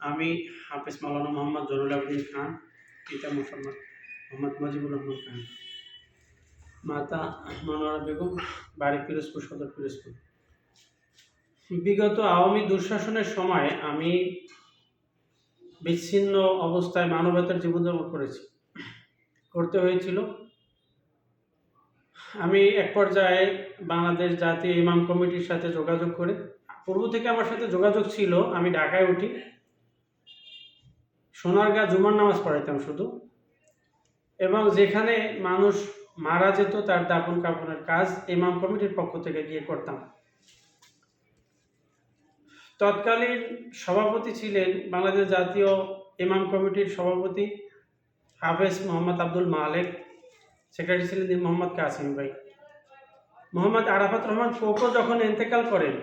আমি হাফিজ মাওলানা মোহাম্মদ জরুল আবেদিন খান, পিতা মোহাম্মদ মোহাম্মদ মুজিবুর রহমান খান। মাতা মনোয়ারা বেগম, বাড়ি পিরোজপুর, সদর পিরোজপুর। বিগত আওয়ামী দুঃশাসনের সময় আমি বিচ্ছিন্ন অবস্থায় মানবতার জীবনযাপন করেছি। করতে হয়েছিল। আমি এক পর্যায়ে বাংলাদেশ জাতীয় ইমাম কমিটির সাথে যোগাযোগ করে পূর্ব থেকে আমার সাথে যোগাযোগ ছিল, আমি ঢাকায় উঠি। সোনারগাঁ জুমার নামাজ পড়াইতাম শুধু। এবং যেখানে মানুষ মারা যেত, তার দাপন কাপনের কাজ ইমাম কমিটির পক্ষ থেকে গিয়ে করতাম। তৎকালীন সভাপতি ছিলেন বাংলাদেশ জাতীয় ইমাম কমিটির সভাপতি হাফেজ মোহাম্মদ আব্দুল মালেক, সেক্রেটারি ছিলেন মোহাম্মদ কাসিম ভাই। মোহাম্মদ আরাফাত রহমান কোকো যখন ইন্তেকাল করেন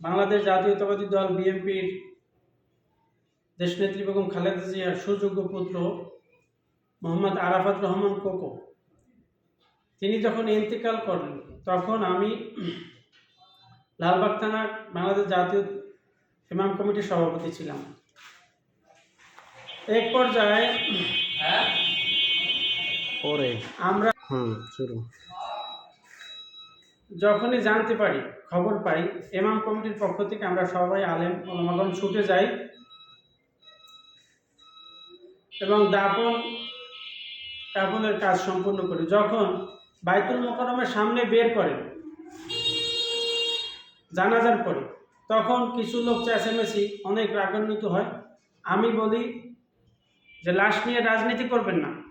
বাংলাদেশ জাতীয়তাবাদী দল বিএনপির দেশনেত্রী বেগম খালেদা জিয়ার সুযোগ্য পুত্র মোহাম্মদ আরাফাত রহমান কোকো। তিনি যখন ইন্তেকাল করেন তখন আমি লালবাগ থানার বাংলাদেশ জাতীয় ইমাম কমিটির সভাপতি ছিলাম। এক পর্যায়ে পরে। আমরা হুম শুরু। যখনই জানতে পারি, খবর পাই এমাম কমিটির পক্ষ থেকে আমরা সবাই আলেম ওলামাগণ ছুটে যাই এবং দাপন কাপনের কাজ সম্পূর্ণ করি। যখন বাইতুল মোকারমের সামনে বের করে, জানাজার পরে, তখন কিছু লোক চেঁচামেচি অনেক রাগান্বিত হয়। আমি বলি যে, লাশ নিয়ে রাজনীতি করবেন না।